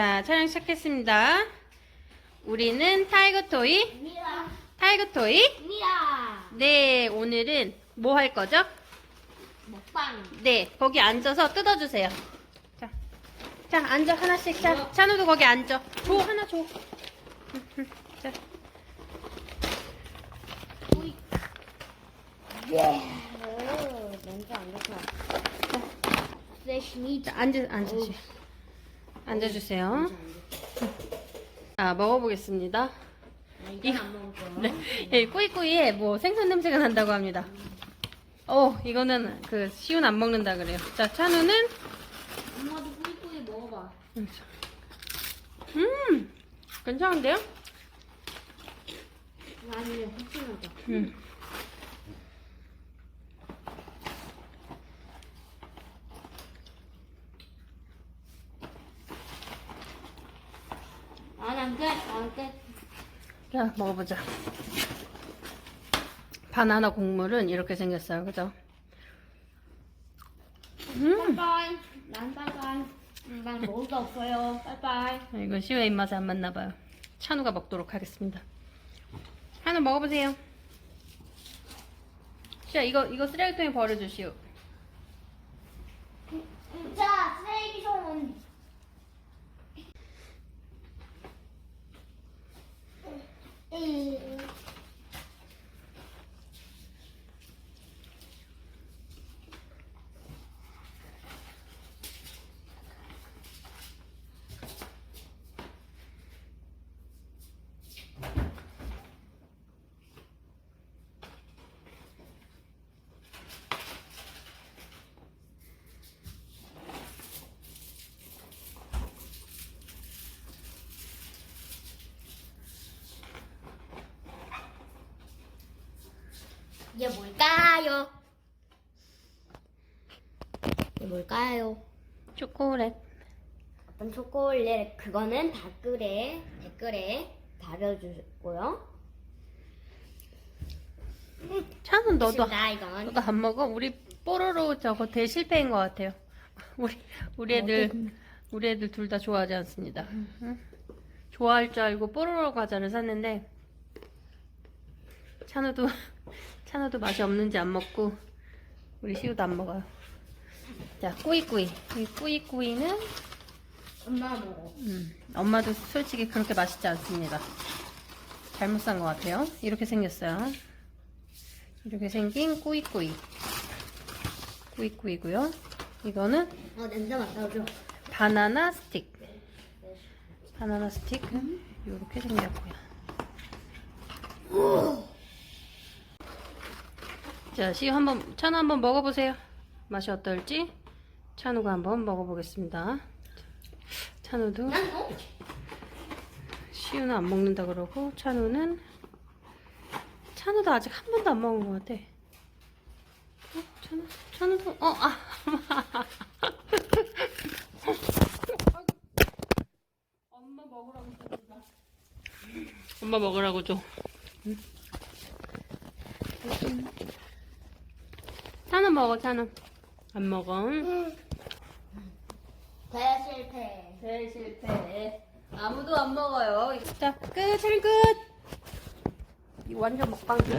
먹방 시작했습니다. 우리는 타이거 토이, 미라 타이거 토이. 미라 네, 오늘은 뭐 할 거죠? 먹방 네, 거기 앉아서 뜯어주세요. 자, 자, 앉아 하나씩. 자, 찬우도 거기 앉아. 줘, 하나 줘. 음, 음, 자, 오이 오 냄새 안 좋다 프레시 미트 자 앉아, 앉으시. 앉아주세요. 자, 먹어보겠습니다. 아, 이건 안 먹을 거야 네, 예, 꾸이꾸이에 뭐 생선 냄새가 난다고 합니다. 어, 이거는 그 시운 안 먹는다 그래요. 자, 찬우는 엄마도 꾸이꾸이 먹어봐 음, 괜찮은데요? 아니 혹시나다 음. 아난끝안 끝 자, 먹어보자. 바나나 국물은 이렇게 생겼어요. 그죠? 음, 빠이빠이 난 빠이빠이 음, 난 먹을 거 없어요 빠이빠이 이건 시우의 입맛에 안 맞나 봐요. 찬우가 먹도록 하겠습니다. 하나 먹어보세요. 시아, 이거, 이거 쓰레기통에 버려주시오. 자 쓰레기통 이게 뭘까요? 이게 뭘까요? 초콜릿. 어떤 초콜릿 그거는 댓글에 댓글에 달아주고요. 찬우 너도 나 이건 너도 안 먹어? 우리 뽀로로 저거 대 실패인 것 같아요. 우리 우리 애들 우리 애들 둘 다 좋아하지 않습니다. 응? 좋아할 줄 알고 뽀로로 과자를 샀는데 찬우도 찬우도 맛이 없는지 안 먹고 우리 시우도 안 먹어요. 자 꾸이꾸이 이 꾸이꾸이는 엄마 먹어. 음, 엄마도 솔직히 그렇게 맛있지 않습니다. 잘못 산 것 같아요. 이렇게 생겼어요. 이렇게 생긴 꾸이꾸이. 꾸이꾸이고요. 이거는 어 냄새 맡아줘. 바나나 스틱. 바나나 스틱은 이렇게 생겼고요. 자, 시우 한번 찬우 한번 먹어보세요. 맛이 어떨지 찬우가 한번 먹어보겠습니다. 찬우도? 시우는 안 먹는다 그러고 찬우는 찬우도 아직 한 번도 안 먹은 것 같아. 어, 찬우, 찬우도 어, 아, 엄마 먹으라고. 엄마 먹으라고 줘. 응. 먹어, 찬우. 안 먹어. 음. 배 실패. 배 실패. 아무도 안 먹어요. 자, 끝, 찬 끝. 이 완전 먹방 기네.